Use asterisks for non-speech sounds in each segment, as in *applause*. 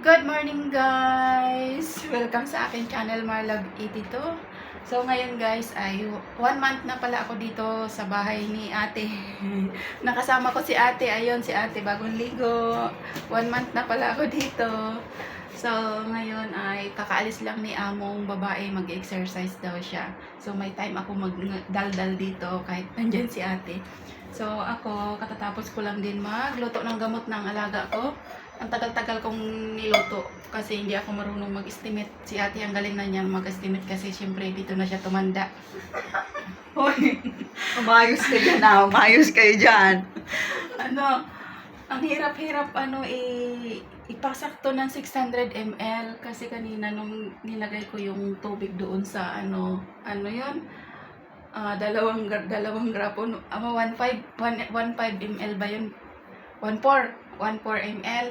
Good morning guys! Welcome sa aking channel Marlove 82. So ngayon guys ay one month na pala ako dito sa bahay ni ate. *laughs* Nakasama ko si ate. Ayun si ate bagong ligo. One month na pala ako dito. So ngayon ay kakaalis lang ni among babae mag-exercise daw siya. So may time ako magdaldal dito kahit nandyan si ate. So ako katatapos ko lang din magluto ng gamot ng alaga ko ang tagal-tagal kong niluto kasi hindi ako marunong mag-estimate. Si ate ang galing na niya mag-estimate kasi syempre dito na siya tumanda. *laughs* Hoy, umayos kayo na, umayos kayo dyan. Ano, ang hirap-hirap ano i ipasakto ng 600 ml kasi kanina nung nilagay ko yung tubig doon sa ano, ano yon Ah, dalawang dalawang grapo ama 15 1 15 ml ba yun 14 14 ml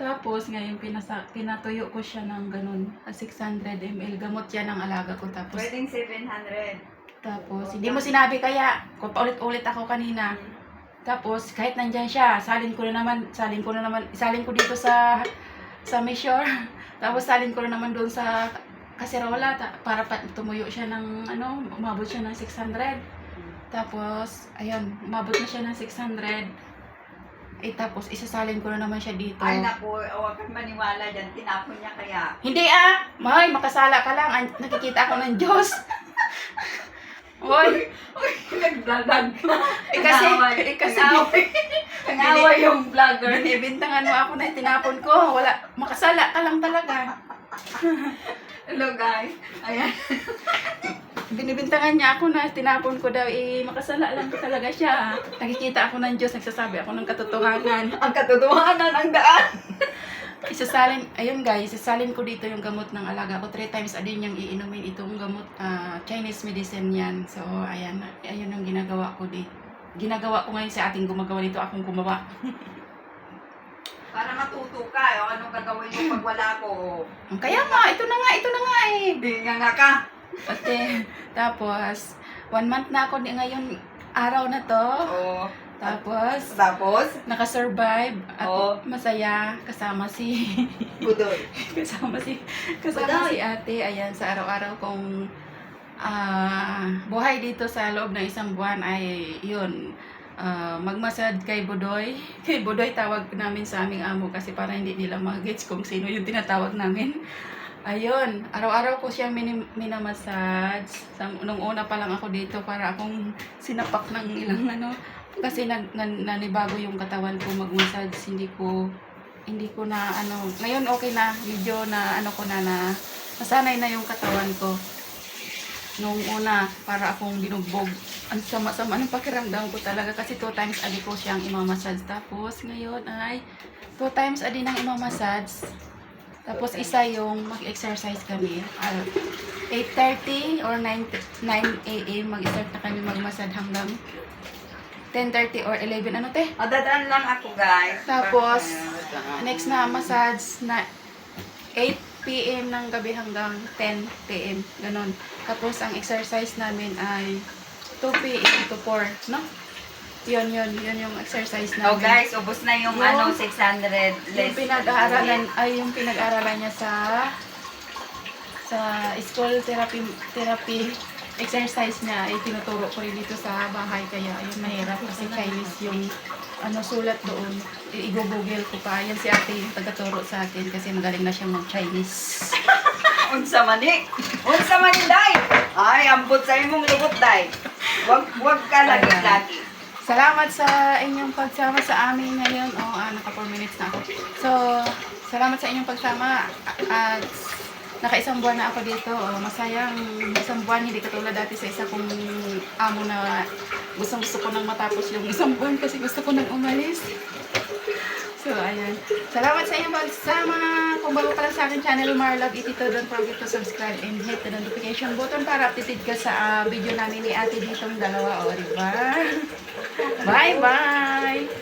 tapos ngayon pinasa, pinatuyo ko siya ng ganun ah, 600 ml gamot yan ang alaga ko tapos Pwedeng 700. tapos hindi mo sinabi kaya kung paulit-ulit ako kanina. Tapos kahit nandyan siya salin ko na naman salin ko na naman salin ko dito sa sa Mayshore *laughs* tapos salin ko na naman doon sa kaserola ta- para pa, tumuyo siya ng ano umabot siya ng 600 tapos ayun umabot na siya ng 600 eh tapos isasalin ko na naman siya dito Ay naku, huwag kang maniwala dyan. Tinapon niya kaya. hindi ah may makasala ka lang An- nakikita ako ng Diyos Oy, Uy, naglalag. eh kasi, eh kasi. Nangaway yung vlogger. binibintangan mo ako na tinapon ko. Wala, makasala ka lang talaga. Hello guys. Ayan. Binibintangan niya ako na tinapon ko daw, eh, makasala lang talaga siya. Nakikita ako ng Diyos, nagsasabi ako ng katotohanan. *laughs* Ang katotohanan ang daan. *laughs* Isasalin, ayun guys, isasalin ko dito yung gamot ng alaga ko. Three times a day niyang iinumin itong gamot, ah, Chinese medicine yan. So, ayan, ayun ang ginagawa ko dito. Ginagawa ko ngayon sa ating gumagawa dito, akong gumawa. Para matuto ka. O anong gagawin mo pag wala ko? Kaya nga, ito na nga, ito na nga eh. Hindi nga nga ka. Ate, tapos, one month na ako ni ngayon, araw na to. Oo. Tapos, Tapos, nakasurvive at Oo. masaya kasama si *laughs* budoy. kasama si kasama Buday. si ate ayan sa araw-araw kong ah, buhay dito sa loob ng isang buwan ay yun ah, magmasad kay Budoy *laughs* kay Budoy tawag namin sa aming amo kasi para hindi nila magets kung sino yung tinatawag namin ayun araw-araw ko siyang minim- minamassage. Sa, nung una pa lang ako dito para akong sinapak ng ilang ano kasi nag, nan, nanibago yung katawan ko mag-massage. Hindi ko hindi ko na ano ngayon okay na medyo na ano ko na na nasanay na yung katawan ko. Nung una para akong binugbog. Ang sama-sama ng pakiramdam ko talaga kasi two times a day ko siyang imamassage. Tapos ngayon ay two times a day nang imamassage tapos isa yung mag-exercise kami ah, 8.30 or 9, 9 a.m. mag-start na kami mag-massage hanggang 10.30 or 11 ano te? O, dadaan lang ako guys. Tapos. Next na massage na 8 p.m. ng gabi hanggang 10 p.m. Ganon. Tapos ang exercise namin ay 2 p.m. to 4, no? Yun, yun, yun yung exercise namin. Oh guys, ubos na yung Yung- ano 600 yung less. pinag-aaralan, ay yung pinag-aaralan niya sa sa school therapy therapy exercise niya ay tinuturo ko rin dito sa bahay kaya ayun mahirap kasi Chinese yung ano sulat doon I- igugugil ko pa yan si ate yung tagaturo sa akin kasi magaling na siyang mag-Chinese *laughs* Unsa man ni? Unsa man day? Ay, ambot sa imong lubot day. Wag wag ka lagi-lagi. Salamat sa inyong pagsama sa amin ngayon. Oo, ah, naka 4 minutes na ako. So, salamat sa inyong pagsama. At naka-isang buwan na ako dito. Oh, masayang isang buwan, hindi katulad dati sa isa kong amo na gustong gusto ko nang matapos yung isang buwan kasi gusto ko nang umalis. So, ayan. Salamat sa inyong pagsama. Kung bago ka sa akin channel, Marlove, itito, don't forget to subscribe and hit the notification button para updated ka sa ah, video namin ni ate ditong dalawa. O, diba? *laughs* Bye-bye!